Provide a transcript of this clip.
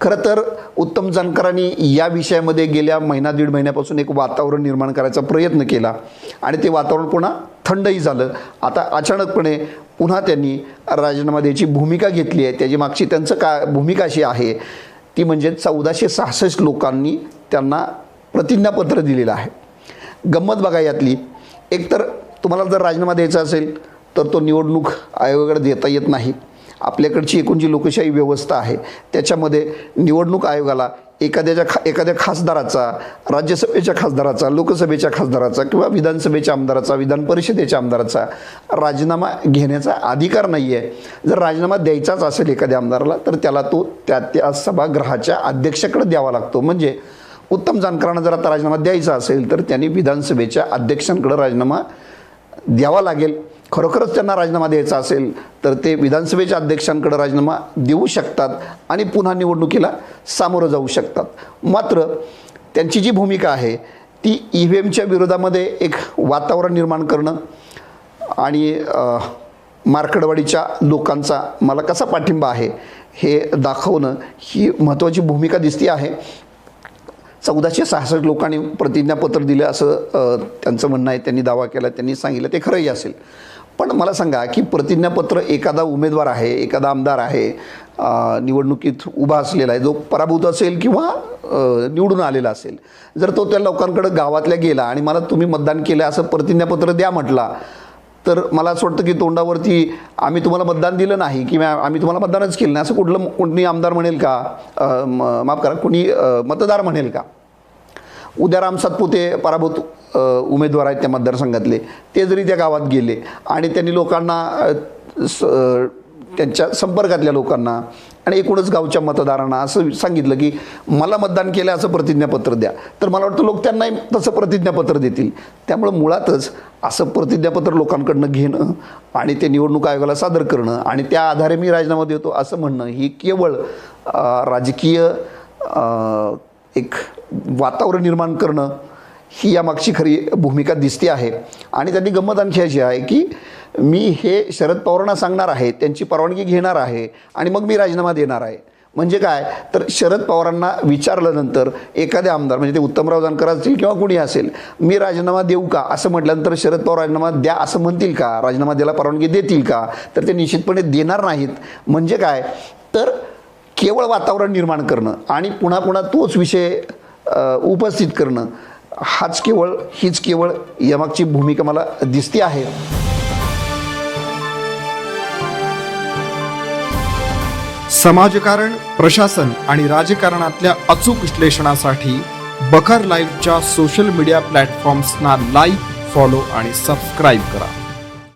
खरं तर उत्तम जानकरांनी या विषयामध्ये गेल्या महिना दीड महिन्यापासून एक वातावरण निर्माण करायचा प्रयत्न केला आणि ते वातावरण पुन्हा थंडही झालं. आता अचानकपणे पुन्हा त्यांनी राजीनामा द्यायची भूमिका घेतली आहे. त्याची मागची त्यांचं का भूमिका अशी आहे ती म्हणजे चौदाशे सहासष्ट लोकांनी त्यांना प्रतिज्ञापत्र दिलेलं आहे. गंमत बघा यातली. एकतर तुम्हाला जर राजीनामा द्यायचा असेल तर तो निवडणूक आयोगाकडे देता येत नाही. आपल्याकडची एकूण जी लोकशाही व्यवस्था आहे त्याच्यामध्ये निवडणूक आयोगाला एखाद्याच्या खा एखाद्या खासदाराचा राज्यसभेच्या खासदाराचा लोकसभेच्या खासदाराचा किंवा विधानसभेच्या आमदाराचा विधान परिषदेच्या आमदाराचा राजीनामा घेण्याचा अधिकार नाही आहे जर राजीनामा द्यायचाच असेल एखाद्या आमदाराला तर त्याला तो त्या त्या सभागृहाच्या अध्यक्षाकडे द्यावा लागतो. म्हणजे उत्तम जानकरांना जर आता राजीनामा द्यायचा असेल तर त्यांनी विधानसभेच्या अध्यक्षांकडे राजीनामा द्यावा लागेल. खरोखरच त्यांना राजीनामा द्यायचा असेल तर ते विधानसभेच्या अध्यक्षांकडे राजीनामा देऊ शकतात आणि पुन्हा निवडणुकीला सामोरं जाऊ शकतात. मात्र त्यांची जी भूमिका आहे ती ई व्ही एमच्या विरोधामध्ये एक वातावरण निर्माण करणं आणि मार्कडवाडीच्या लोकांचा मला कसा पाठिंबा आहे हे दाखवणं ही महत्त्वाची भूमिका दिसते आहे. चौदाशे सहासष्ट लोकांनी प्रतिज्ञापत्र दिलं असं त्यांचं म्हणणं आहे. त्यांनी दावा केला त्यांनी सांगितलं ते खरंही असेल. पण मला सांगा की प्रतिज्ञापत्र एखादा उमेदवार आहे एखादा आमदार आहे निवडणुकीत उभा असलेला आहे जो पराभूत असेल किंवा निवडून आलेला असेल. जर तो त्या लोकांकडे गावातल्या गेला आणि मला तुम्ही मतदान केलं असं प्रतिज्ञापत्र द्या म्हटला तर मला असं वाटतं की तोंडावरती आम्ही तुम्हाला मतदान दिलं नाही किंवा आम्ही तुम्हाला मतदानच केलं नाही. असं कुठलं कोणी आमदार म्हणेल का? म- माफ करा कोणी मतदार म्हणेल का? उद्या राम सातपुते पराभूत उमेदवार आहेत त्या मतदारसंघातले. ते जरी त्या गावात गेले आणि त्यांनी लोकांना स- त्यांच्या संपर्कातल्या लोकांना आणि एकूणच गावच्या मतदारांना असं सांगितलं की मला मतदान केलं असं प्रतिज्ञापत्र द्या. तर मला वाटतं लोक त्यांनाही तसं प्रतिज्ञापत्र देतील. त्यामुळं मुळातच असं प्रतिज्ञापत्र लोकांकडनं घेणं आणि ते निवडणूक आयोगाला सादर करणं आणि त्या आधारे मी राजीनामा देतो असं म्हणणं ही केवळ राजकीय एक वातावरण निर्माण करणं ही यामागची खरी भूमिका दिसते आहे. आणि त्यांनी गंमत आणखी अशी आहे की मी हे शरद पवारांना सांगणार आहे त्यांची परवानगी घेणार आहे आणि मग मी राजीनामा देणार आहे. म्हणजे काय? तर शरद पवारांना विचारल्यानंतर एखादे आमदार म्हणजे ते उत्तमराव जानकर असतील किंवा कुणी असेल मी राजीनामा देऊ का? असं म्हटल्यानंतर शरद पवार राजीनामा द्या असं म्हणतील का? राजीनामा द्यायला परवानगी देतील का? तर ते निश्चितपणे देणार नाहीत. म्हणजे काय? तर केवळ वातावरण निर्माण करणं आणि पुन्हा पुन्हा तोच विषय उपस्थित करणं हाच केवळ हीच केवळ यमागची भूमिका मला दिसते आहे. समाजकारण प्रशासन आणि राजकारणातल्या अचूक विश्लेषणासाठी बखर लाईव्हच्या सोशल मीडिया प्लॅटफॉर्म्सना लाईक फॉलो आणि सबस्क्राईब करा.